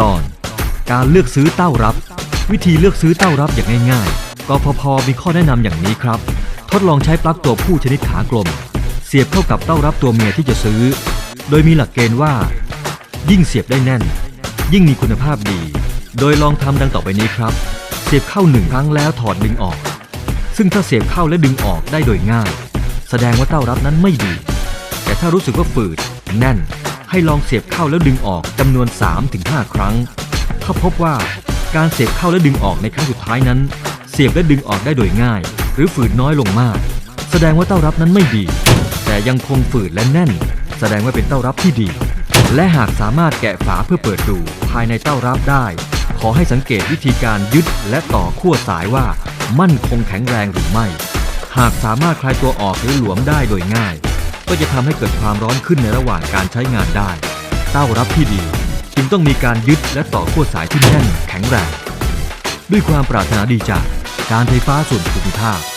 ตอน การเลือกซื้อเต้ารับ วิธีเลือกซื้อเต้ารับอย่างง่ายๆกพพมีข้อแนะนำอย่างนี้ครับ ทดลองใช้ปลั๊กตัวผู้ชนิดขากลม เสียบเข้ากับเต้ารับตัวเมียที่จะซื้อ โดยมีหลักเกณฑ์ว่า ยิ่งเสียบได้แน่น ยิ่งมีคุณภาพดี โดยลองทำดังต่อไปนี้ครับ เสียบเข้าหนึ่งครั้งแล้วถอดดึงออก ซึ่งถ้าเสียบเข้าและดึงออกได้โดยง่าย แสดงว่าเต้ารับนั้นไม่ดี แต่ถ้ารู้สึกว่าฝืดแน่น ให้ลองเสียบเข้าแล้วดึงออกจำนวน 3-5 ครั้ง ถ้าพบว่าการเสียบเข้าและดึงออกในครั้งสุดท้ายนั้น เสียบและดึงออกได้โดยง่าย หรือฝืดน้อยลงมาก แสดงว่าเต้ารับนั้นไม่ดี แต่ยังคงฝืดและแน่น แสดงว่าเป็นเต้ารับที่ดี และหากสามารถแกะฝาเพื่อเปิดดูภายในเต้ารับได้ ขอให้สังเกตวิธีการยึดและต่อขั้วสายว่า มั่นคงแข็งแรงหรือไม่ หากสามารถคลายตัวออกหรือหลวมได้โดยง่าย ก็จะทำให้เกิดความร้อนขึ้นในระหว่างการใช้งานได้ เต้ารับที่ดี จึงต้องมีการยึดและต่อขั้วสายที่แน่นแข็งแรง ด้วยความปรารถนาดีจากการไฟฟ้าส่วนภูมิภาค